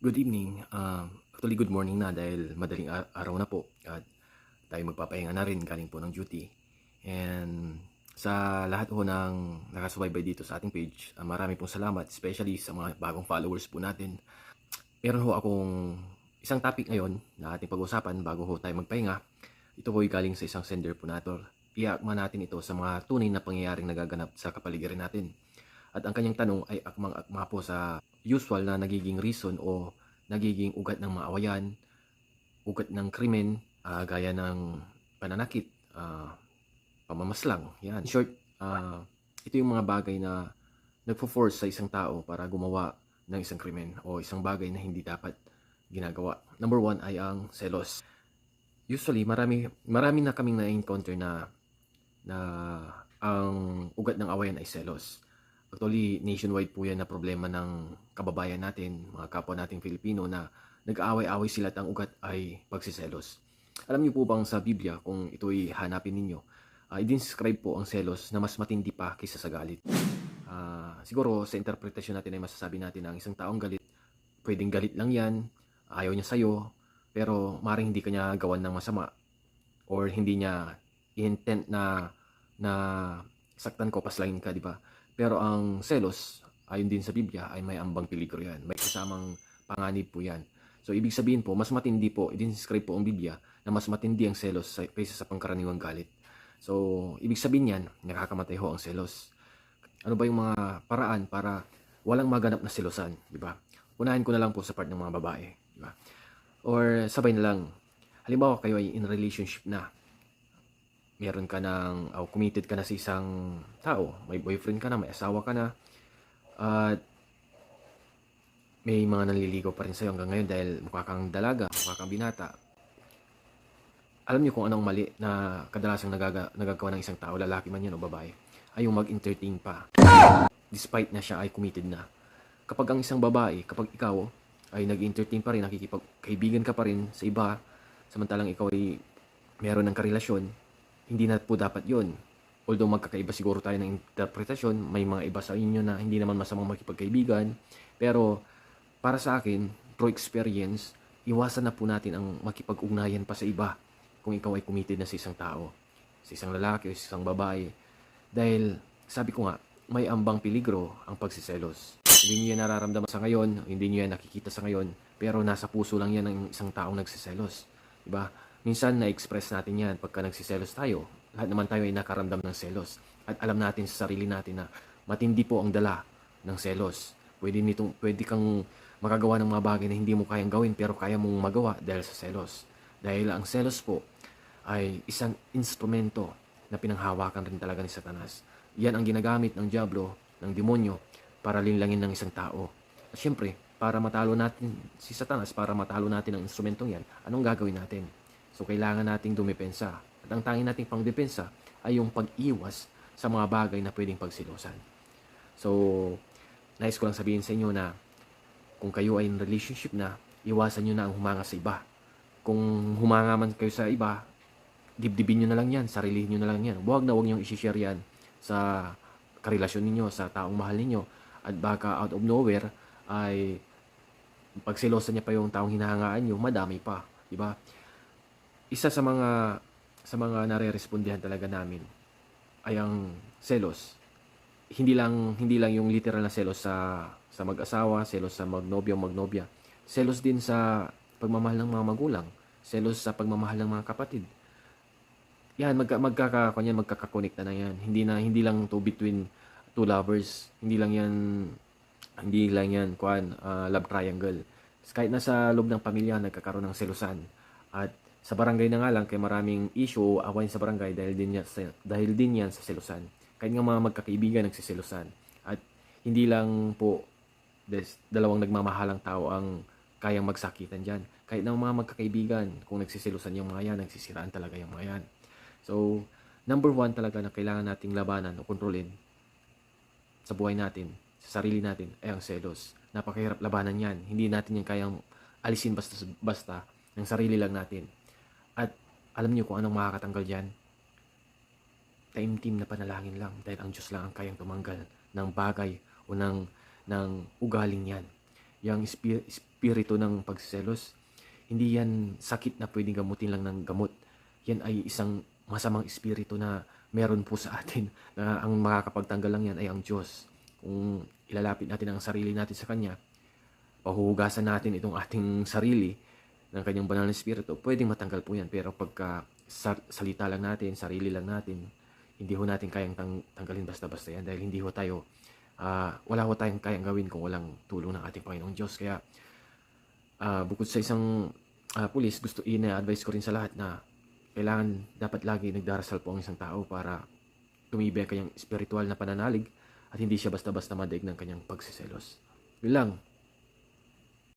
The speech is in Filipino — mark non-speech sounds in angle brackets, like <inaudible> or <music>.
Good evening. Um, actually, good morning na dahil madaling araw na po at tayo magpapahinga na rin galing po ng duty. And sa lahat po ng nakasubaybay dito sa ating page, ah, marami pong salamat, especially sa mga bagong followers po natin. Meron ho akong isang topic ngayon na ating pag-usapan bago ho tayo magpahinga. Ito po ay galing sa isang sender po natin. Iakma natin ito sa mga tunay na pangyayaring nagaganap sa kapaligiran natin. At ang kanyang tanong ay akmang-akma po sa usual na nagiging reason o nagiging ugat ng maawayan, ugat ng krimen, ah, gaya ng pananakit, ah, pamamaslang. Yan. In short, ah, ito yung mga bagay na nagpo-force sa isang tao para gumawa ng isang krimen o isang bagay na hindi dapat ginagawa. Number one ay ang selos. Usually, marami, marami na kaming na-encounter na na ang ugat ng awayan ay selos. Actually, nationwide po yan na problema ng kababayan natin, mga kapwa nating Filipino na nag-aaway-away sila at ang ugat ay pagsiselos. Alam niyo po bang sa Biblia, kung ito'y hanapin ninyo, uh, i-describe po ang selos na mas matindi pa kaysa sa galit. Ah, siguro sa interpretasyon natin ay masasabi natin na ang isang taong galit, pwedeng galit lang yan, ayaw niya sa'yo, pero maring hindi kanya gawan ng masama or hindi niya intent na na saktan ko paslangin ka, di ba? Pero ang selos, ayon din sa Biblia, ay may ambang peligro yan. May kasamang panganib po yan. So, ibig sabihin po, mas matindi po, i-describe po ang Biblia, na mas matindi ang selos sa, kaysa sa pangkaraniwang galit. So, ibig sabihin yan, nakakamatay ho ang selos. Ano ba yung mga paraan para walang maganap na selosan, di ba? Unahin ko na lang po sa part ng mga babae, di ba? Or sabay na lang, halimbawa kayo ay in relationship na, meron ka ng, o committed ka na sa isang tao, may boyfriend ka na, may asawa ka na, at may mga nanliligaw pa rin sa'yo hanggang ngayon dahil mukha kang dalaga, mukha kang binata. Alam niyo kung anong mali na kadalasang nagaga, nagagawa ng isang tao, lalaki man yan o babae, ay yung mag-entertain pa. Despite na siya ay committed na. Kapag ang isang babae, kapag ikaw ay nag-entertain pa rin, nakikipagkaibigan ka pa rin sa iba, samantalang ikaw ay meron ng karelasyon, hindi na po dapat yon. Although magkakaiba siguro tayo ng interpretasyon, may mga iba sa inyo na hindi naman masamang makipagkaibigan, pero para sa akin, through experience, iwasan na po natin ang makipag-ugnayan pa sa iba kung ikaw ay committed na sa isang tao, sa isang lalaki o sa isang babae. Dahil, sabi ko nga, may ambang peligro ang pagsiselos. Hindi niyo yan nararamdaman sa ngayon, hindi niyo yan nakikita sa ngayon, pero nasa puso lang yan ng isang taong nagsiselos. Diba? Minsan na-express natin yan pagka nagsiselos tayo. Lahat naman tayo ay nakaramdam ng selos. At alam natin sa sarili natin na matindi po ang dala ng selos. Pwede, nitong, pwede kang makagawa ng mga bagay na hindi mo kayang gawin pero kaya mong magawa dahil sa selos. Dahil ang selos po ay isang instrumento na pinanghawakan rin talaga ni Satanas. Yan ang ginagamit ng Diablo, ng demonyo, para linlangin ng isang tao. At syempre, para matalo natin si Satanas, para matalo natin ang instrumentong yan, anong gagawin natin? So, kailangan nating dumepensa. At ang tanging nating pangdepensa ay yung pag-iwas sa mga bagay na pwedeng pagsilosan. So, nais ko lang sabihin sa inyo na kung kayo ay in relationship na, iwasan nyo na ang humanga sa iba. Kung humanga man kayo sa iba, dibdibin nyo na lang yan, sarilihin nyo na lang yan. Huwag na huwag nyo isi-share yan sa karelasyon ninyo, sa taong mahal ninyo. At baka out of nowhere, ay pagsilosan niya pa yung taong hinahangaan nyo, madami pa. Di ba? Isa sa mga sa mga nare-respondihan talaga namin ay ang selos. Hindi lang hindi lang yung literal na selos sa sa mag-asawa, selos sa magnobyo, magnobya. Selos din sa pagmamahal ng mga magulang, selos sa pagmamahal ng mga kapatid. Yan magka magkaka kanyan magkakakonekta na yan. Hindi na hindi lang to between two lovers. Hindi lang yan hindi lang yan kuan uh, love triangle. Kahit nasa loob ng pamilya nagkakaroon ng selosan. At sa barangay na nga lang kay maraming issue awayin sa barangay dahil din yan dahil din yan sa selosan. Kahit nga mga magkakaibigan nagsiselosan. At hindi lang po des, dalawang nagmamahalang tao ang kayang magsakitan diyan. Kahit ng mga magkakaibigan, kung nagsiselosan yung mga yan, nagsisiraan talaga yung mga yan. So, number one talaga na kailangan nating labanan o kontrolin sa buhay natin, sa sarili natin, ay ang selos. Napakahirap labanan yan. Hindi natin yan kayang alisin basta-basta ng sarili lang natin. Alam niyo kung anong makakatanggal dyan? Taimtim na panalangin lang dahil ang Diyos lang ang kayang tumanggal ng bagay o ng, ng ugaling yan. yung espi- espiritu ng pagsiselos. Hindi yan sakit na pwedeng gamutin lang ng gamot. Yan ay isang masamang espiritu na meron po sa <laughs> atin na ang makakapagtanggal lang yan ay ang Diyos. Kung ilalapit natin ang sarili natin sa Kanya, pahuhugasan natin itong ating sarili ng kanyang banal na espiritu, pwedeng matanggal po yan. Pero pagka sa- salita lang natin, sarili lang natin, hindi ho natin kayang tang- tanggalin basta-basta yan dahil hindi ho tayo, ah, wala ho tayong kayang gawin kung walang tulong ng ating Panginoong Diyos. Kaya, ah, bukod sa isang ah, pulis, gusto ina-advise ko rin sa lahat na kailangan dapat lagi nagdarasal po ang isang tao para tumibay ang kanyang spiritual na pananalig at hindi siya basta-basta madaig ng kanyang pagsiselos. Yun lang.